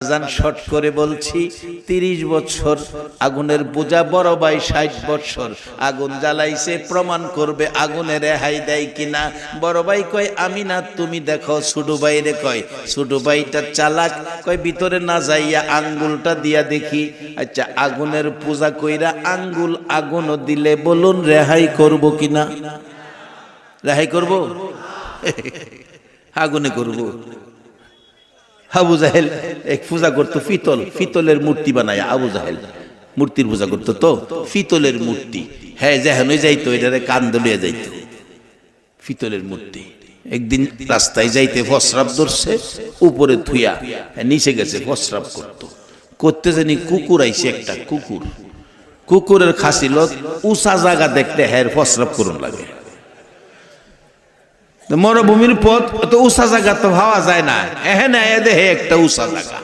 জান শর্ট করে বলছি, তিরিশ বছর, আগুনের বোঝা বড় ভাই ষাট বছর। আগুন জ্বালাইছে, প্রমাণ করবে আগুনে রেহাই দেয় কিনা। বড় ভাই কয়, আমি না, তুমি দেখো, ছোট ভাইরে কয়। ছোট ভাইটা চালাক, কয়, ভিতরে না যাইয়া আঙ্গুলটা দিয়া দেখি। আচ্ছা আগুনের পূজা কইরা আঙ্গুল আগুনও দিলে বলুন, রেহাই করব কিনা? রেহাই করব? আগুনে করব। আবু জাহেল, এক পূজা করতো ফিতল, ফিতলের মূর্তি বানায়, আবু জাহেল। মূর্তির পূজা করতো তো, ফিতলের মূর্তি। হ্যাঁ যেহেন যাইতো, এটারে কান দলিয়ে যাইতো। ফিতলের মূর্তি। একদিন রাস্তায় যাইতে ফসরাপ ধরছে, উপরে থুইয়া নিচে গেছে ফসরাপ করতো। করতে জানি কুকুর আইছে একটা, কুকুর। কুকুরের খাসিল উষা জায়গা দেখতে হ্যার ফসরাপ করুন লাগে। তো মরুভূমির পথ তো উষা জায়গা তো ভাবা যায় না। এহে না, এ দেহে একটা উষা জায়গা।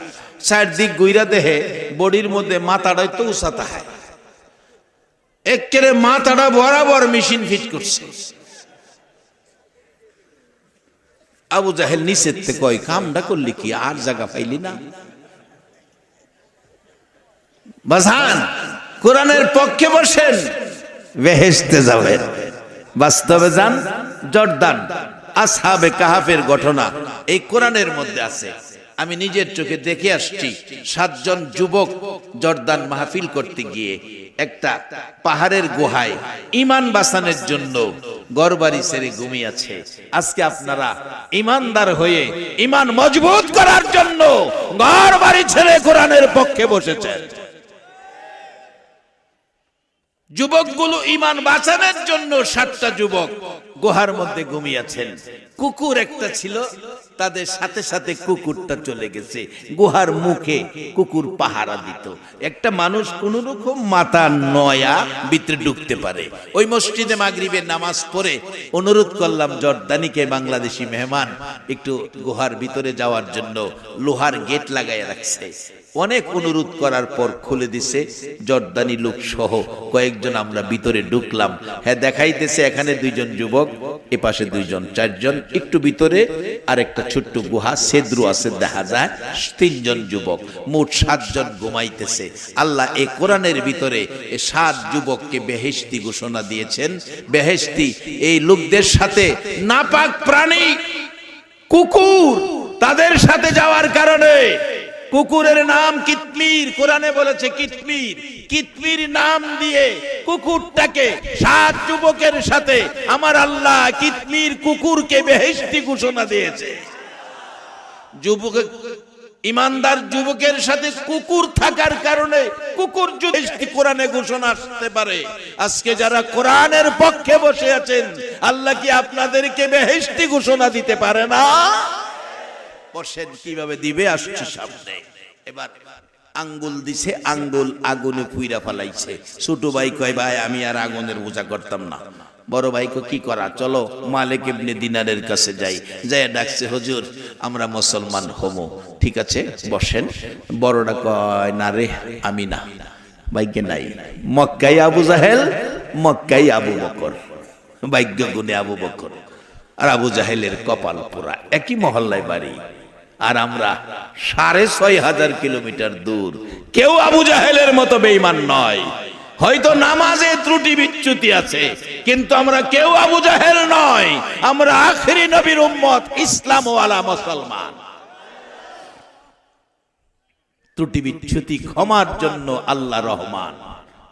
চারদিক গুইরা দেহে বডির মধ্যে মাথাটাই তো উষা তাহায় একেরে মাথাটা বরাবর মেশিন ফিট করছে। আবু জাহেল নিচের থেকে কয়, কামটা করলি কি? আর জায়গা পাইলি না? বাজান, কোরআনের পক্ষে বসেন। বেহেশতে যাবেন। বাস্তবে যান, জর্দান। আসহাবে কাহাফের ঘটনা এই কোরআনের মধ্যে আছে। আমি নিজের চোখে দেখে আসছি, সাতজন যুবক জর্দান মাহফিল করতে গিয়ে একটা পাহাড়ের গুহায় ইমান বাসানের জন্য গড়বাড়ি ছেড়ে ঘুমিয়েছে আজকে আপনারা ইমানদার হয়ে ইমান মজবুত করার জন্য ঘর বাড়ি ছেড়ে কোরআনের পক্ষে বসেছেন। যুবকগুলো ইমান বাঁচানোর জন্য সাতটা যুবক গুহার মধ্যে ঘুমিয়েছেন। কুকুর একটা ছিল, তাদের সাথে সাথে কুকুরটা চলে গেছে। গুহার মুখে কুকুর পাহারা দিত। একটা মানুষ কোন রকম মাথা নয়া ভিতরে ঢুকতে পারে। ওই মসজিদে মাগরিবের নামাজ পড়ে অনুরোধ করলাম, জর্দানিকে বাংলাদেশি মেহমান, একটু গুহার ভিতরে যাওয়ার জন্য লোহার গেট লাগাই রাখছে। অনেক অনুরোধ করার পর খুলে দিছে, জর্দানি লোক সহ কয়েকজন আমরা ভিতরে ঢুকলাম। হ্যাঁ দেখাইতেছে এখানে দুইজন যুবক এ পাশে দুইজন, চারজন, একটু ভিতরে আর একটা ছোট্ট গুহা, সেদ্রু আছে দেখা যায়, তিনজন যুবক, মোট সাতজন ঘুমাইতেছে। আল্লাহ এ কোরআনের ভিতরে এ সাত যুবককে বেহেশতি ঘোষণা দিয়েছেন। বেহেশতি, এই লোকদের সাথে নাপাক প্রাণী, কুকুর, তাদের সাথে যাওয়ার কারণে কুকুরের নাম কিতমির কোরআনে বলেছে কিতমির কিতমির নাম দিয়ে কুকুরটাকে সাত যুবকের সাথে আমার আল্লাহ কিতমির কুকুরকে বেহেশতি ঘোষণা দিয়েছে। যুবক, ইমানদার যুবকের সাথে কুকুর থাকার কারণে কুকুর যদি কোরআনে ঘোষণা আসতে পারে। আজকে যারা কোরআনের পক্ষে বসে আছেন, আল্লাহ কি আপনাদেরকে বেহেশতি ঘোষণা দিতে পারে না? বসেন কীভাবে দিবে আসছে সামনে। এবার আঙ্গুল দিছে, আঙ্গুল আগুনে পুইরা ফালাইছে। ছোট ভাই কয়, ভাই, আমি আর আগুনের পূজা করতাম না। বড় ভাইকে কি করা? চলো, মালিক ইবনে দিনারের কাছে যাই। যাই ডাকছে, হুজুর, আমরা মুসলমান হমো। ঠিক আছে, বসেন। বড়টা কয়, না রে, আমি না। ভাগ্যে নাই। মক্কাই আবু জাহেল মক্কাই আবু বকর। ভাগ্য গুণে আবু বকর। আর আবু জাহেলের কপাল পোড়া। একই মহল্লায় বাড়ি। আর আমরা সাড়ে ছয় হাজার কিলোমিটার দূর। কেউ আবু জাহেলের মতো বেইমান নয়। হয়তো নামাজে ত্রুটি বিচ্যুতি আছে, কিন্তু আমরা কেউ আবু জাহেল নয়। আমরা আখরি নবীর উম্মত, ইসলাম ওয়ালা মুসলমান। ত্রুটি বিচ্যুতি ক্ষমার জন্য আল্লাহ রহমান,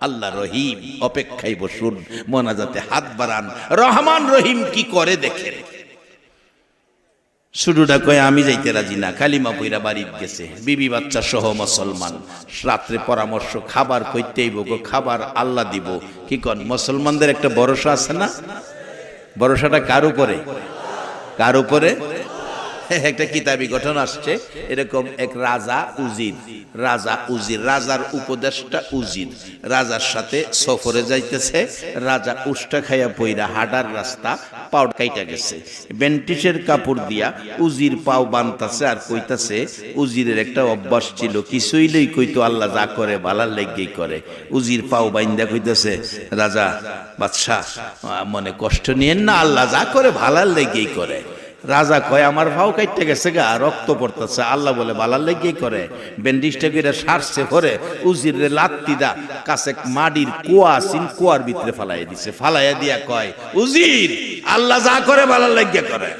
আল্লাহ রহিম, অপেক্ষায় বসুন, মোনাজাতে হাত বাড়ান। রহমান রহিম কি করে দেখেন শুরুটা কয়ে, আমি যাইতে রাজি না, কালিমা বইরা বাড়ি গেছে, বিবি বাচ্চা সহ মুসলমান। রাত্রে পরামর্শ, খাবার কইতেই গো, খাবার আল্লাহ দিব। কি কন, মুসলমানদের একটা ভরসা আছে না? ভরসাটা কার উপরে? কার উপরে? একটা কিতাবি গঠন আসছে, এরকম এক রাজা উজির রাজা উজির, রাজার উপদেশটা উজির, রাজার সাথে সফরে যাইতেছে, রাজা উষ্টা খাইয়া পইরা হাডার রাস্তা পাও কাইটা গেছে। বেন্টিসের কাপড় দিয়া উজির পাও বানতাছে আর কইতাছে, উজিরের একটা অভ্যাস ছিল, কিছুই লই কইতো আল্লাহ যা করে ভালার লেগেই করে। উজির পাও বাইন্দা কইতাছে, রাজা, বাদশাহ, মনে কষ্ট নিয়েন না, আল্লাহ যা করে ভালার লেগেই করে। রাজা কয়, আমার ভাও কাইটে গেছে গা, রক্ত পড়তেছে। আল্লাহ বলে বালার লেগেই করে। ব্যান্ডিজটা করে সারছে পরে উজির রে লাত্তি দা কাছে মাটির কুয়া সিন কুয়ার ভিতরে ফালাই দিছে। ফালাইয়া দিয়া কয়, উজির, আল্লাহ যা করে বালার লেগে করে।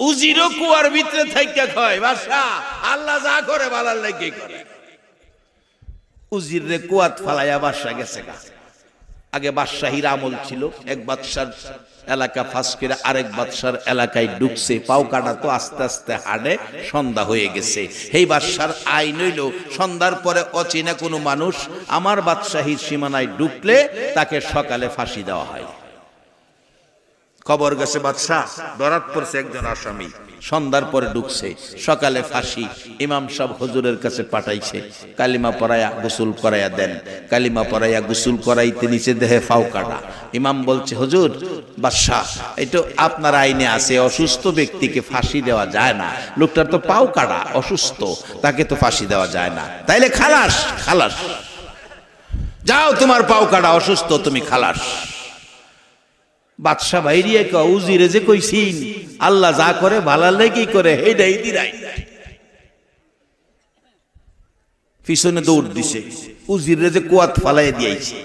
উজিরও কুয়ার ভিতরে থাইকা কয় বাসা আল্লাহ যা করে বালার লেগে করে। উজির কুয়াত ফালাইয়া বাসা গেছে গা। আগে বাদশাহীর আমল ছিল, এক বাদশার এলাকা ফাঁস করে আরেক বাদশার এলাকায় ঢুকছে। পাও কাটা তো আস্তে আস্তে হাড়ে সন্ধ্যা হয়ে গেছে। এই বাদশার আইন হইল, সন্ধ্যার পরে অচেনা কোনো মানুষ আমার বাদশাহীর সীমানায় ঢুকলে তাকে সকালে ফাঁসি দেওয়া হয়। খবর গেছে বাদশাহ। ধরাত পড়ছে একজন আসামি। সন্ধ্যার পরে ঢুকছে। সকালে ফাঁসি। ইমাম সাহেব হজুরের কাছে পাঠাইছে। কালিমা পড়ায়া গোসল করাইয়া দেন। কালিমা পড়াইয়া গোসল করাইতে নিচে দেহে ফাও কাটা। ইমাম বলছে, হজুর, বাদশাহ এটা আপনার আইনে আছে, অসুস্থ ব্যক্তিকে ফাঁসি দেওয়া যায় না। লোকটার তো পাও কাটা, অসুস্থ, তাকে তো ফাঁসি দেওয়া যায় না। তাইলে খালাস খালাস। যাও তোমার পাও কাটা, অসুস্থ, তুমি খালাস। বাদশা বাইরিয়ে ক উজিরে যে কইছিন আল্লাহ যা করে ভালা লেগে করে হেডাই দিরাই। পিছনে দৌড় দিছে উজিরে যে কুয়াত ফালাই দিয়েছে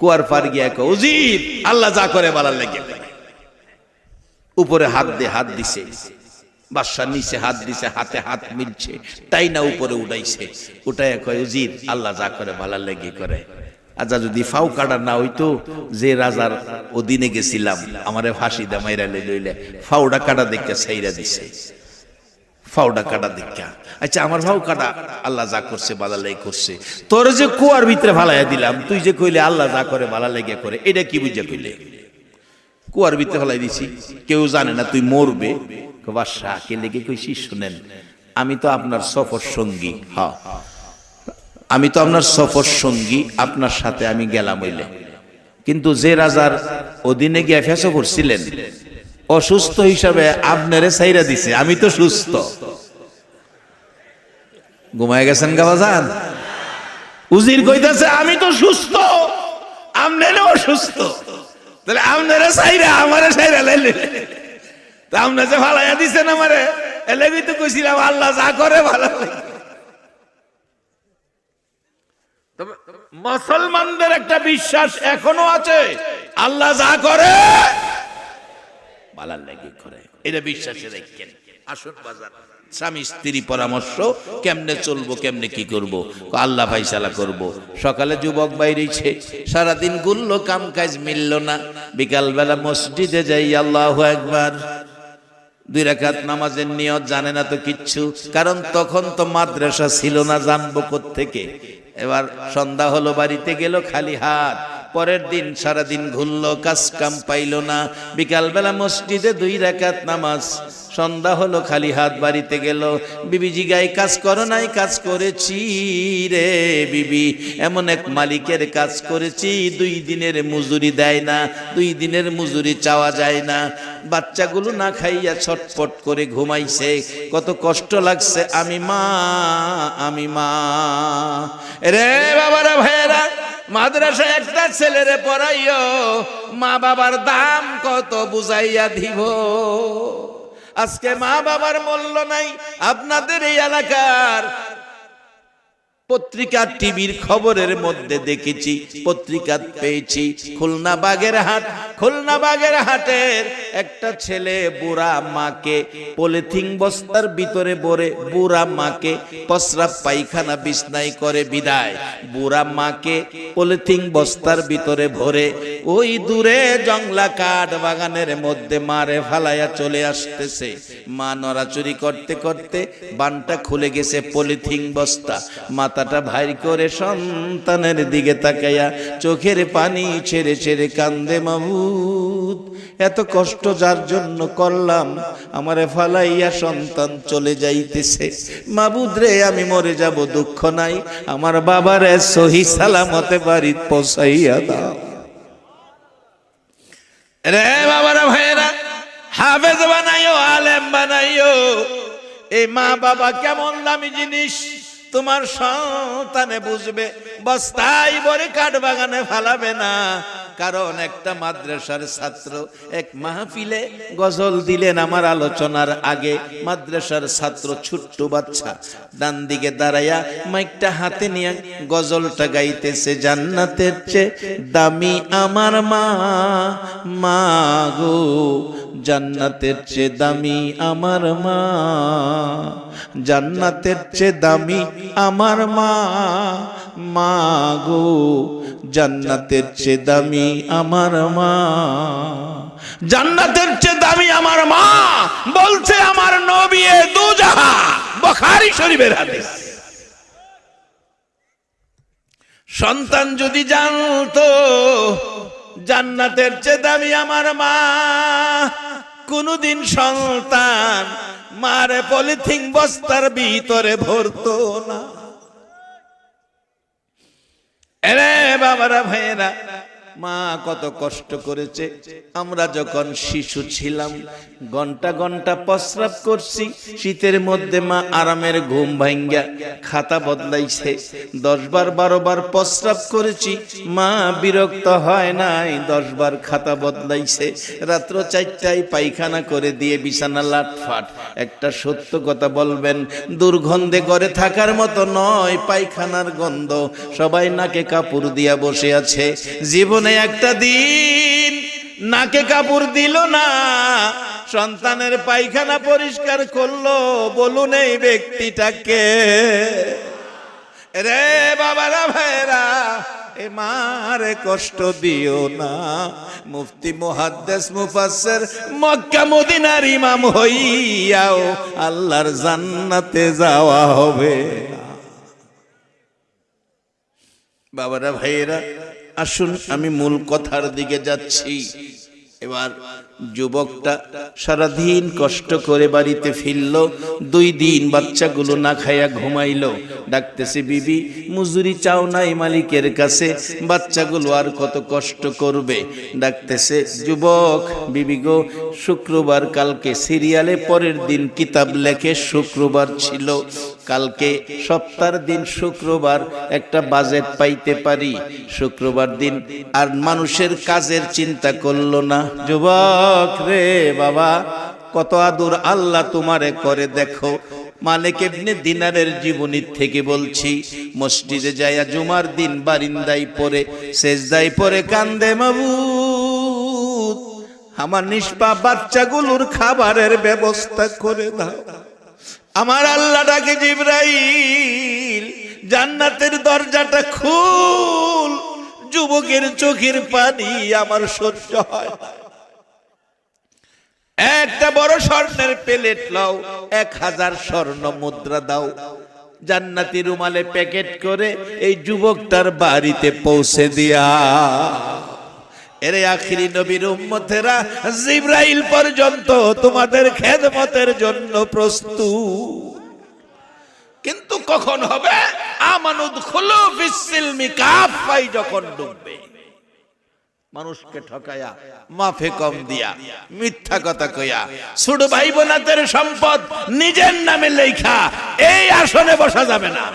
কুয়ার পার গিয়া ক উজির, আল্লাহ যা করে ভালা লেগে। উপরে হাত দে হাত দিছে বাদশার নিচে হাত দিছে, হাতে হাত মিলছে তাই না উপরে উঠাইছে। উঠায় কয়, উজির, আল্লাহ যা করে ভালা লেগে করে। আচ্ছা যদি ফাউ কাটার না হইতো, যে রাজার অধীনে গেছিলাম, আমারে ফাঁসি দা মাইরা লইলে ফাউডা কাটা দেখে সাইরা দিছে। ফাউডা কাটা দেখা। আচ্ছা আমার ফাউ কাটা আল্লাহ যা করছে, বালালাই করছে। তোর যে কুয়ার ভিতরে ফালাইয়া দিলাম, তুই যে কইলে আল্লাহ যা করে বালা লেগে করে, এটা কি বুঝে কইলে? কুয়ার ভিতরে ফেলাই দিছি। কেউ জানে না তুই মরবে। বাসা কে লেগে কইছি শুনেন। আমি তো আপনার সফর সঙ্গী। হ্যাঁ। আমি তো আপনার সফর সঙ্গী, আপনার সাথে আমি গেলাম হইলে। কিন্তু যে রাজার অধীনে গিয়ে ফেসো করছিলেন, অসুস্থ হিসাবে আপনারে সাইরা দিছে, আমি তো সুস্থ। ঘুমায় গেছেন গাবাজান উজির কইতাছে, আমি তো সুস্থ আমনেরে অসুস্থ। তাহলে আমনেরে সাইরা আমারে সাইরা লাইলে। তা আমনে যে ফালাইয়া দিছেন আমারে এলেগই তো কইছিলাম, আল্লাহ যা করে ভালো। লাগে মুসলমানদের একটা বিশ্বাস এখনও আছে। আল্লাহ যা করে, বালার লেগে করে। এটা বিশ্বাসে রাখেন। আসুন বাজার। স্বামী স্ত্রী পরামর্শ, কেমনে চলবো, কেমনে কি করব? আল্লাহ ফাইসালা করব। সকালে যুবক বাইরেছে। সারাদিন গুললো কাম কাজ মিলল না। বিকালবেলা মসজিদে যাই, আল্লাহ একবার দুই রাকাত নামাজের নিয়ত জানে না তো কিচ্ছু। কারণ তখন তো মাদ্রাসা ছিল না, জানব থেকে এবার সন্ধ্যা হলো বাড়িতে গেল খালি হাত। পরের দিন সারাদিন ঘুরলো কাজ কাম পাইল না। বিকালবেলা মসজিদে দুই রাকাত নামাজ। সন্ধ্যা হলো, খালি হাত বাড়িতে গেল। বিবিজি গাই, কাজ করো নাই, কাজ করেছি রে বিবি। এমন এক মালিকের কাজ করেছি, দুই দিনের মজুরি দেয় না, দুই দিনের মজুরি চাওয়া যায় না। বাচ্চাগুলো না খাইয়া ছটপট করে ঘুমাইছে, কত কষ্ট লাগছে, আমি মা আমি মা। রে বাবারা, ভাইয়েরা মাদ্রাসা একটা ছেলেরে পড়াইও, মা বাবার দাম কত বুঝাইয়া দিব। আজকে মা বাবার মূল্য নাই, আপনাদের এই এলাকার পত্রিকা টিভির খবরের মধ্যে দেখেছি, পত্রিকা পেয়েছি। খুলনা বাগের হাট, খুলনা বাগের হাটের একটা ছেলে বুড়া মাকে পলিথিন বস্তার ভিতরে ভরে বুড়া মাকে পসরা পায়খানা বিছনাই করে বিদায়। বুড়া মাকে পলিথিন বস্তার ভিতরে ভরে ওই দূরে জংলা কাঠ বাগানের মধ্যে মারে ফালাইয়া চলে আসতেছে। মা নড়াচুরি করতে করতে বানটা খুলে গেছে পলিথিন বস্তা। মাথাটা ভাই করে সন্তানের দিকে তাকাইয়া চোখের পানি ছেড়ে ছেড়ে কান্দে মাবুদ। এত কষ্ট যার জন্য করলাম, আমারে ফালাইয়া সন্তান চলে যাইতেছে। মাবুদ রে, আমি মরে যাব, দুঃখ নাই। আমার বাবারে সহি সালামতে বাড়ি পৌঁছাইয়া দাও। রে বাবারা ভাইয়েরা, হাফেজ বানাইও, আলেম বানাইও। এই মা বাবা কেমন দামি জিনিস। তোমার সন্তানে বুঝবে। বস্তায় বরে কাঠ বাগানে ফালাবে না। কারণ একটা মাদ্রাসার ছাত্র এক মাহফিলে গজল দিলেন আমার আলোচনার আগে। মাদ্রাসার ছাত্র ছোট্ট বাচ্চা ডান দিকে দাঁড়াইয়া মাইকটা হাতে নিয়ে গজলটা গাইতেছে, জান্নাতের চেয়ে দামি আমার মা। মা গো, জান্নাতের চেয়ে দামি আমার মা। জান্নাতের চেয়ে দামি আমার মা। মা গো জান্নাতের চেয়ে দামি আমার মা। জান্নাতের চেয়ে দামি আমার মা বলছে আমার নবী এ দুজাহা, বখারি শরীফের হাদিস। সন্তান যদি জানতো, জান্নাতের চেয়ে দামি আমার মা। কোনদিন সন্তান মারে পলিথিন বস্তার ভিতরে ভরতো না। এরে বাবারা ভাইয়েরা মা কত কষ্ট করেছে। আমরা যখন শিশু ছিলাম, ঘণ্টা ঘণ্টা প্রস্রাব করছি, শীতের মধ্যে মা আরামের ঘুম ভাঙ্গা খাতা বদলাইছে। দশ বার, বারো প্রস্রাব করেছি, মা বিরক্ত হয় নাই, দশ বার খাতা বদলাইছে। রাত্র চারটায় পায়খানা করে দিয়ে বিছানা লাটফাট। একটা সত্য কথা বলবেন, দুর্গন্ধে ঘরে থাকার মতো নয়, পায়খানার গন্ধ সবাই নাকে কাপড় দিয়া বসে আছে। জীবনে একটা দিন নাকে কাপড় দিল না, সন্তানের পায়খানা পরিষ্কার করল, বলুন এই ব্যক্তিটাকে। রে বাবারা ভাইরা মারে কষ্ট দিও না। মুফতি, মুহাদ্দেস, মুফাসসির, মক্কা মদিনার ইমাম হইয়াও আল্লাহর জান্নাতে যাওয়া হবে বাবারা, ভাইয়েরা আসুন আমি মূল কথার দিকে যাচ্ছি। এবার যুবকটা সারাদিন কষ্ট করে বাড়িতে ফিরল, দুই দিন বাচ্চাগুলো না খাইয়া ঘুমাইলো। ডাকতেছে, বিবি, মজুরি চাও নাই মালিকের কাছে, বাচ্চাগুলো আর কত কষ্ট করবে? ডাকতেছে, যুবক, বিবি গো, শুক্রবার কালকে সিরিয়ালে পরের দিন কিতাব লেখে শুক্রবার ছিল। কালকে সপ্তাহের দিন শুক্রবার একটা বাজেট পাইতে পারি। শুক্রবার দিন আর মানুষের কাজের চিন্তা করল না। যুবক রে বাবা, কত আদর আল্লাহ তোমারে করে দেখো। মালিক এমনি দিনারের জীবনী থেকে বলছি, মসজিদে যাইয়া জুমার দিন বারিন্দাই পরে সেজদাই পরে কান্দে মাবুদ। আমার নিষ্পা বাচ্চাগুলোর খাবারের ব্যবস্থা করে দাও। আমার আল্লাহ ডাকে জিব্রাইল, জান্নাতের দরজাটা খুল, যুবকের চোখের পানি আমার সহ্য হয়। একটা বড় স্বর্ণের প্লেট লাও, এক হাজার স্বর্ণ মুদ্রা দাও। জান্নাতি রুমালে প্যাকেট করে এই যুবকটার বাড়িতে পৌঁছে দিয়া। এরে আখিরি নবীর উম্মতেরা, জিব্রাইল পর্যন্ত তোমাদের খেদমতের জন্য প্রস্তুত। কিন্তু কখন হবে? আমানুদ খুলু ফিসিলমি কাফাই যখন ডুববে। মানুষকে ঠকায়া, মাফে কম দিয়া, মিথ্যা কথা কইয়া। ছোট ভাই বোনাদের সম্পদ নিজের নামে লেখা, এই আসনে বসা যাবে না।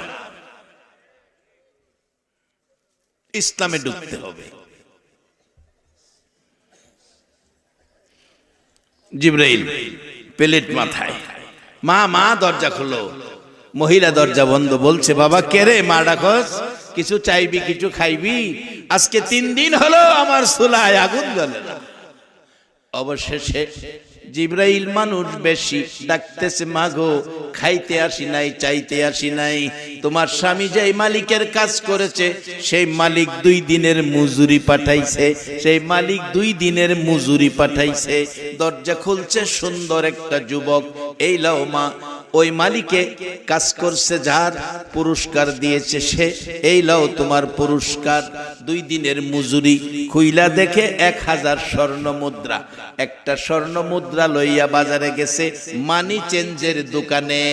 ইসলামে ঢুকতে হবে। জিব্রাইল, প্লেট মাথায়। মা মা, দরজা খুলো। মহিলা দরজা বন্ধ বলছে, বাবা, কে রে? মা ডাকস? কিছু চাইবি, কিছু খাইবি। আজকে তিন দিন হলো আমার চুলায় আগুন জ্বলে না। অবশেষে জিব্রাইল মানুষ বেশি ডাকতেছে, মাগো, খাইতে আসি নাই, চাইতে আসি নাই। তোমার স্বামী যেই মালিকের কাজ করেছে, সেই মালিক দুই দিনের মজুরি পাঠাইছে, সেই মালিক দুই দিনের মজুরি পাঠাইছে। দরজা খুলছে সুন্দর একটা যুবক। এই লাও মা ওই মালিকে কাজ করছে যার পুরস্কার দিয়েছে সে। এই লও তোমার পুরস্কার। দুই দিনের মজুরি খুইলা দেখে এক হাজার স্বর্ণ মুদ্রা। একটা স্বর্ণ মুদ্রা লইয়া বাজারে গেছে মানি চেঞ্জের দোকানে।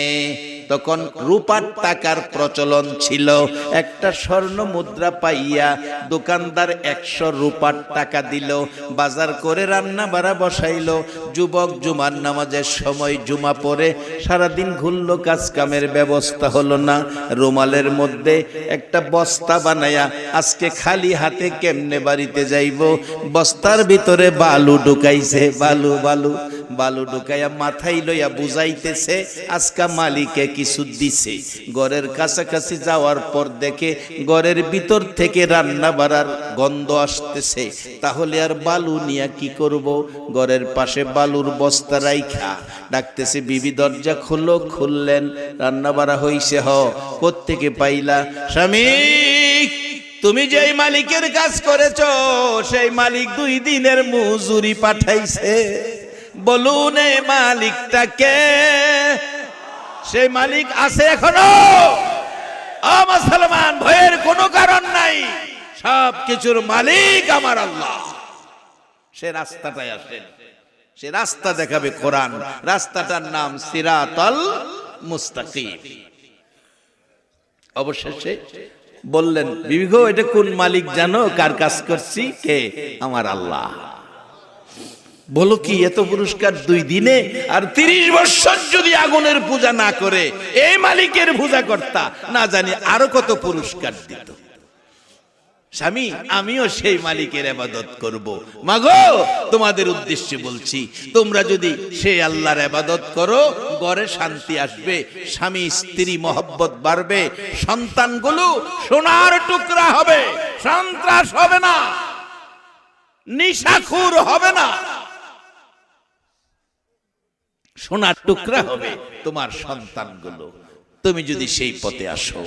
তখন রূপার টাকার প্রচলন ছিল। একটা স্বর্ণ মুদ্রা পাইয়া দোকানদার একশো রূপার টাকা দিল, বাজার করে রান্না বাড়া বসাইল। যুবক জুমার নামাজের সময় জুমা পরে সারাদিন ঘুরল কাজ কামের ব্যবস্থা হলো না। রুমালের মধ্যে একটা বস্তা বানায়া আজকে খালি হাতে কেমনে বাড়িতে যাইব? বস্তার ভিতরে বালু ঢুকাইছে, বালু বালু। বালু ঢুকাইয়া মাথায় লইয়া বুঝাইতেছে, আজকা মালিকে কিছু দিছে। ঘরের কাছাকাছি যাওয়ার পর দেখে ঘরের ভিতর থেকে রান্না বাড়ার গন্ধ আসতেছে। তাহলে আর বালু নিয়ে কি করব? ঘরের পাশে বালুর বস্তা রাইখা। ডাকতেছে, বিবি, দরজা খুললো খুললেন। রান্না বাড়া হইছে হ। কোত্থেকে পাইলা? স্বামী, তুমি যেই মালিকের কাজ করেছ, সেই মালিক দুই দিনের মজুরি পাঠাইছে। বলুন এই মালিকটাকে। সেই মালিক আছে এখনও। মুসলমান, ভয়ের কোনো কারণ নাই। সব কিছুর মালিক আমার আল্লাহ। সে রাস্তাটাই আসেন। সে রাস্তা দেখাবে কোরআন। রাস্তাটার নাম সিরাতল মুস্তাকিম। অবশেষে বললেন বিবিঘ এটা কোন মালিক জানো? কার কাজ করছি? কে? আমার আল্লাহ। বলো কি, এত পুরস্কার দুই দিনে? আর তিরিশ বছর যদি আগুনের পূজা না করে, এই মালিকের পূজা কর্তা না জানি আরও কত পুরস্কার দিত। স্বামী, আমিও সেই মালিকের আবাদত করব। মাগো, তোমাদের উদ্দেশ্যে বলছি, তোমরা যদি সেই আল্লাহর আবাদত করো ঘরে শান্তি আসবে, স্বামী, স্ত্রী, মহব্বত বাড়বে, সন্তানগুলো সোনার টুকরা হবে, সন্ত্রাস হবে না, নিশাখুর হবে না। সোনার টুকরা হবে তোমার সন্তানগুলো। তুমি যদি সেই পথে আসো।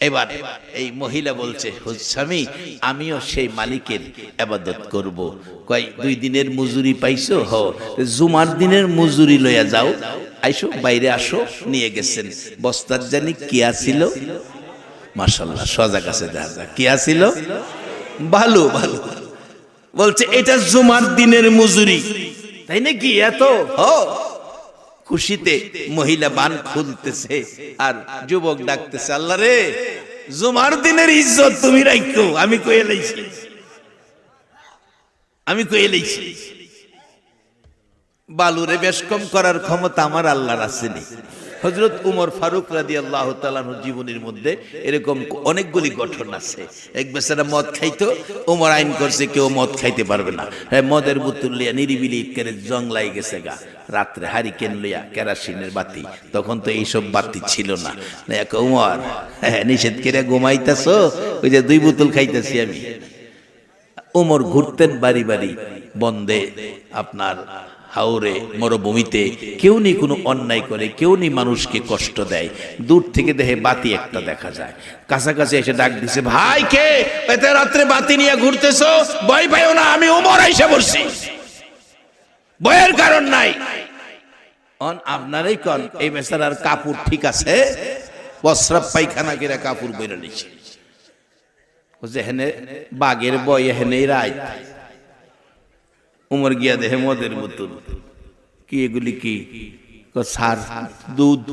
এবার এই মহিলা বলছে স্বামী, আমিও সেই মালিকের আবাদত করব। কয়, দুই দিনের মজুরি পাইছো? হ। জুমার দিনের মজুরি লইয়া যাও। আইসো, বাইরে আসো, নিয়ে গেছেন। বস্তার জানি কি আছিল? মাসাল্লাহ সজাগ আছে, দেখা যাক, কি আছিল? ভালো ভালো বলছে, এটা জুমার দিনের মজুরি। তাই নাকি এত? হ। খুশিতে মহিলা বান খুলতেছে আর যুবক ডাকতেছে, আল্লাহ রে, জুমার দিনের ইজ্জত তুমি রাখতো আমি কয়ে লাইছি। আমি কয়ে লাইছি। বালুরে বেশ কম করার ক্ষমতা আমার আল্লাহর আসেনি হজরত উমর ফারুক রাদি আল্লাহ তালানুর জীবনের মধ্যে এরকম অনেকগুলি গঠন আছে। এক বেচারা মদ খাইতো, উমর আইন করছে কেউ মদ খাইতে পারবে না। হ্যাঁ মদের বুতুল লিয়া নিরিবিলি কেড়ে জংলাই গেছে গা। রাত্রে হারিকেন লইয়া কেরাসিনের বাতি। তখন তো এইসব বাতি ছিল না। এক উমর হ্যাঁ নিষেধ করে ঘুমাইতেছ? ওই যে দুই বোতল খাইতেছি আমি। উমর ঘুরতেন বাড়ি বাড়ি, বন্দে আপনার হাওরে, মরুভূমিতে কেউ নেই কোনো অন্যায় করে, কেউ নেই মানুষকে কষ্ট দেয়। দূর থেকে দেহে বাতি একটা দেখা যায়। কাছাকাছি এসে ডাক দিছে, ভাই, কে? এতে রাত্রে বাতি নিয়ে ঘুরতেছো? ভয় পাইও না, আমি উমর আইসা বসছি। ভয়ের কারণ নাই। অন, আপনারই কন, এই বেচারার কাপড় ঠিক আছে? বস্রাব পায়খানা কিরা কাপড় বইরা নিচ্ছে যেহেনে বাঘের বই এহেনে রায় উমর গিয়া দেহে মদের বোতল। কি এগুলি কি? সার, দুধ।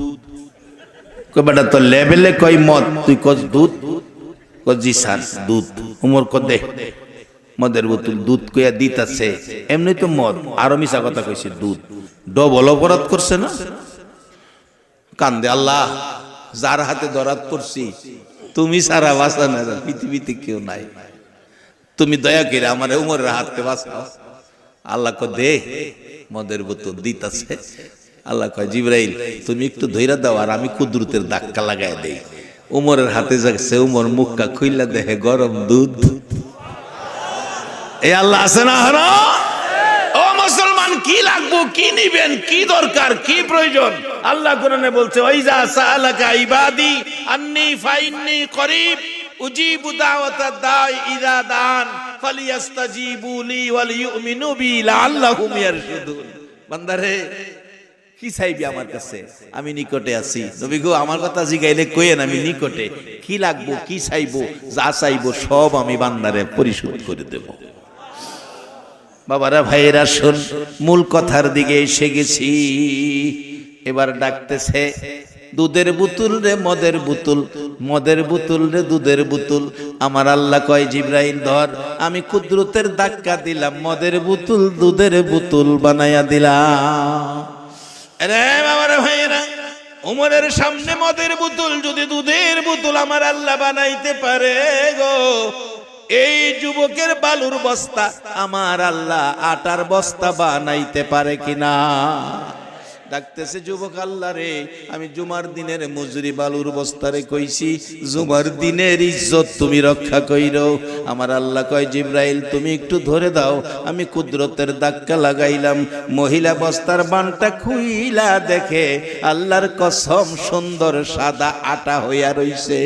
বেটা, তোর লেভেলে কই মদ? তুই কস দুধ? ক জি, সার, দুধ। উমর ক দে। মদের বোতল দুধ কইয়া দিতাছে। এমনি তো মদ, আরও মিশা কথা কইছে, দুধ। ডবল অপরাধ করছে না? কান্দে আল্লাহ, যার হাতে দরাত করছি, তুমি সারা বাঁচা না, পৃথিবীতে কেউ নাই। তুমি দয়া করে আমার উমরের হাতকে বাঁচাও। আল্লাহ কয়, দে, মদের বোতল দিতাছে। আল্লাহ কয়, জিব্রাইল, তুমি একটু ধৈরা দাও আর আমি কুদরতের ধাক্কা লাগাই দেই। উমরের হাতে যাচ্ছে, উমর মুখটা খুইলা দেখে, গরম দুধ। এই আল্লাহ আছে না হলো ও মুসলমান, কি লাগবো, কি নিবেন, কি দরকার, কি প্রয়োজন? আল্লাহ কোরআনে বলছে ওইজা সালাকা ইবাদি আন্নি ফাইন্নি করিব। উজিবু দাওয়াতা দাই ইদা দান, ফালিয়াস্তাজিবু লি ওয়াল ইউমিনু বি লাআল্লাহুম ইয়ারশুদুন বান্দারে, কি চাইবি আমার কাছে? আমি নিকটে আছি। নবী গো, আমার কথা জিগাইলে কইেন আমি নিকটে। কি লাগবো, কি চাইব, যা চাইব, সব আমি বান্দারে পরিশোধ করে দেব। বাবারা, ভাইয়েরা, শোন, মূল কথার দিকে এসে গেছি। এবার ডাকতেছে দুধের বুতুল রে মদের বুতুল মদের বুতুল রে দুধের বুতুল। আমার আল্লাহ কয়, জিব্রাইল, ধর, আমি কুদরতের ধাক্কা দিলাম, মদের বুতুল, দুধের বুতুল বানাইয়া দিলাম। রে উমরের সামনে মদের বোতল, যদি দুধের বোতল আমার আল্লাহ বানাইতে পারে গো, এই যুবকের বালুর বস্তা আমার আল্লাহ আটার বস্তা বানাইতে পারে কিনা? ডাকতেছে, যুবক আল্লাহ রে, আমি জুমার দিনের মজুরি বালুর বস্তারে কইছি, জুমার দিনের ইজ্জত তুমি রক্ষা কইর। আমার আল্লাহ কয়, জিব্রাইল, তুমি একটু ধরে দাও, আমি কুদরতের দাক্কা লাগাইলাম, মহিলা বস্তার বানটা খুইলা দেখে আল্লাহর কসম সুন্দর সাদা আটা হইয়া রইছে।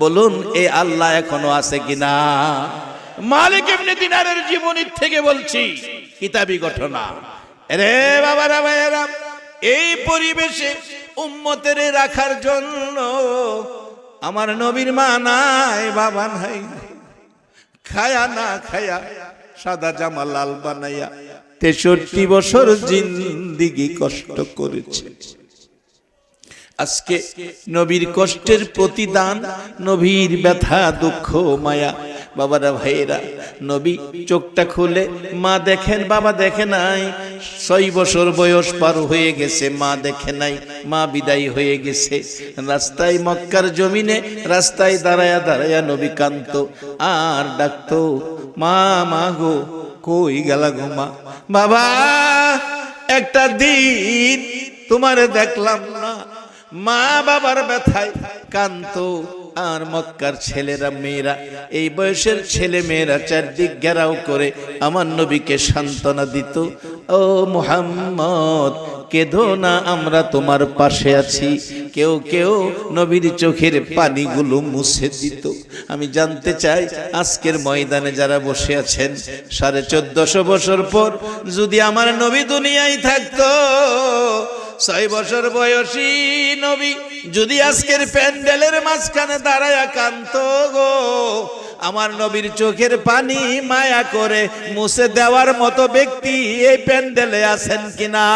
বলুন, এ আল্লাহ এখনও আছে কিনা? মালিক এমনি দিনারের জীবনীর থেকে বলছি, কিতাবি ঘটনা। রে বাবারা ভাইয়েরা, এই পরিবেশে উম্মতের রাখার জন্য আমার নবীর মা নাই, বাবা নাই। খায়া না খায়া সাদা জামা লাল বানাইয়া তেষট্টি বছর জিন্দিগি কষ্ট করেছে। আজকে নবীর কষ্টের প্রতিদান, নবীর ব্যথা, দুঃখ, মায়া। বাবারা ভাইয়েরা নবী চোখটা খুলে, মা দেখেন, বাবা দেখে নাই। ছয় বছর বয়স পার হয়ে গেছে, মা দেখে নাই, মা বিদায় হয়ে গেছে। রাস্তায় মক্কার জমিনে রাস্তায় দাঁড়ায়া দাঁড়ায়া নবী কান্ত আর ডাকতো, মা মা গো, কই গেলা গো মা? বাবা, একটা দিন তোমারে দেখলাম না। মা, বাবার ব্যথায় কান্ত আর মক্কার ছেলেরা, মেয়েরা, এই বয়সের ছেলে মেয়েরা চারদিক ঘেরাও করে আমার নবীকে সান্ত্বনা দিত। ও মুহাম্মদ, কেঁদো না, আমরা তোমার পাশে আছি। কেউ কেউ নবীর চোখের পানিগুলো মুছে দিত। আমি জানতে চাই, আজকের ময়দানে যারা বসে আছেন, সাড়ে চোদ্দশো বছর পর যদি আমার নবী দুনিয়ায় থাকতো ছয় বছর বয়সী নবী যদি আজকের প্যান্ডেলের মাঝখানে দাঁড়ায় কান্ত গো, আমার নবীর চোখের পানি মায়া করে মুছে দেওয়ার মতো ব্যক্তি এই প্যান্ডেলে আছেন কিনা?